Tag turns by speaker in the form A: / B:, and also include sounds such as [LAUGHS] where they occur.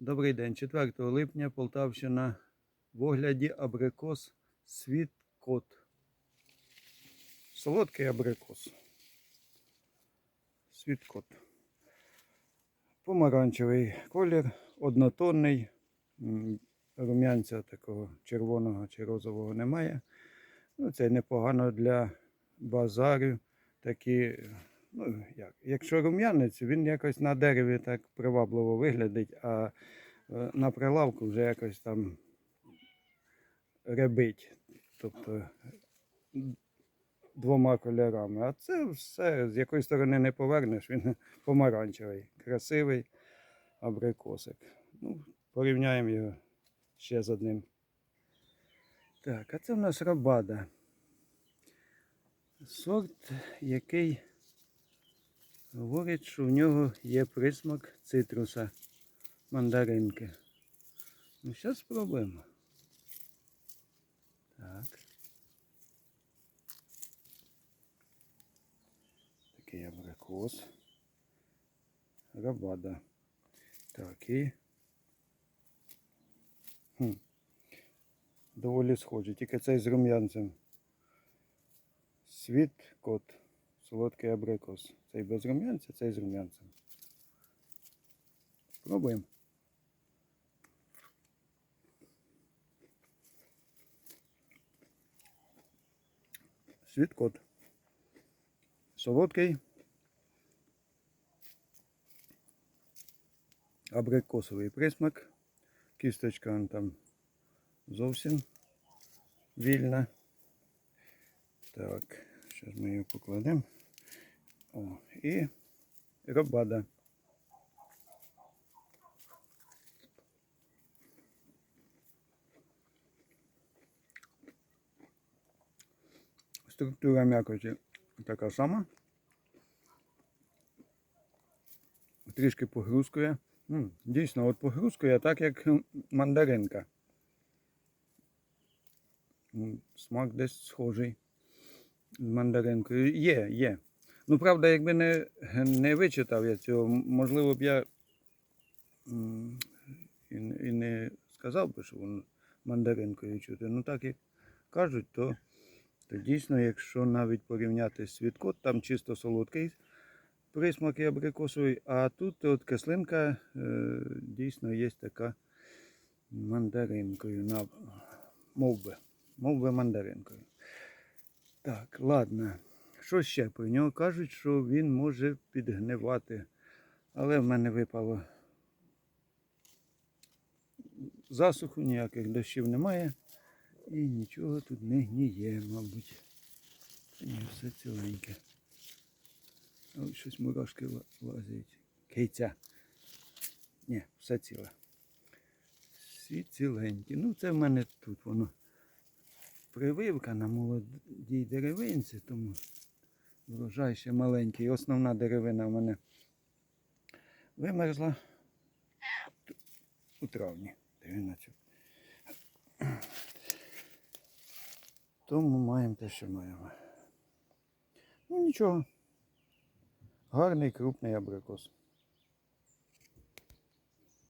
A: Добрий день, 4 липня, Полтавщина. В огляді абрикос світкот. Солодкий абрикос. Світкот. Помаранчевий колір, однотонний. Рум'янця такого червоного чи розового немає. Ну, це непогано для базарю. Такі, ну, як, якщо рум'янець, він якось на дереві так привабливо виглядить, а е, на прилавку вже якось там ребить. Тобто двома кольорами. А це все, з якої сторони не повернеш, він [LAUGHS] помаранчевий, красивий абрикосик. Ну, порівняємо його ще з одним. Так, а це в нас рабада. Сорт, який говорить, що в нього є присмак цитруса мандаринки. Ну, зараз спробуємо. Так. Такий абрикос. Рабада. Так, і. Хм. Доволі схожі, тільки цей з рум'янцем. Світ кот. Солодкий абрикос. Цей без рум'янця, цей з рум'янцем. Пробуємо. Світ кот. Солодкий. Абрикосовий присмак. Кісточка там зовсім вільна. Так, зараз ми її покладемо. О, і робада. Структура м'якоті така сама. Трішки погрузкує. Дійсно, от погрузкує так, як мандаринка. Смак десь схожий з мандаринкою. Є, є. Ну, правда, якби не, не вичитав я цього, можливо б я і, і не сказав би, що воно мандаринкою чути. Ну так як кажуть, то, то дійсно, якщо навіть порівняти світкот, там чисто солодкий присмак і абрикосовий, а тут от кислинка е, дійсно є така мандаринкою, на, мов би, мов би мандаринкою. Так, ладно. Що ще про нього кажуть, що він може підгнивати. Але в мене випало засуху, ніяких дощів немає. І нічого тут не гніє, мабуть. Ні, все ціленьке. Ой, щось мурашки ла- лазять. Кейця. Ні, все ціле. Всі ціленькі. Ну, це в мене тут воно прививка на молодій деревинці, тому врожай ще маленький. Основна деревина в мене вимерзла у травні. Тому маємо те, що маємо. Ну нічого. Гарний крупний абрикос.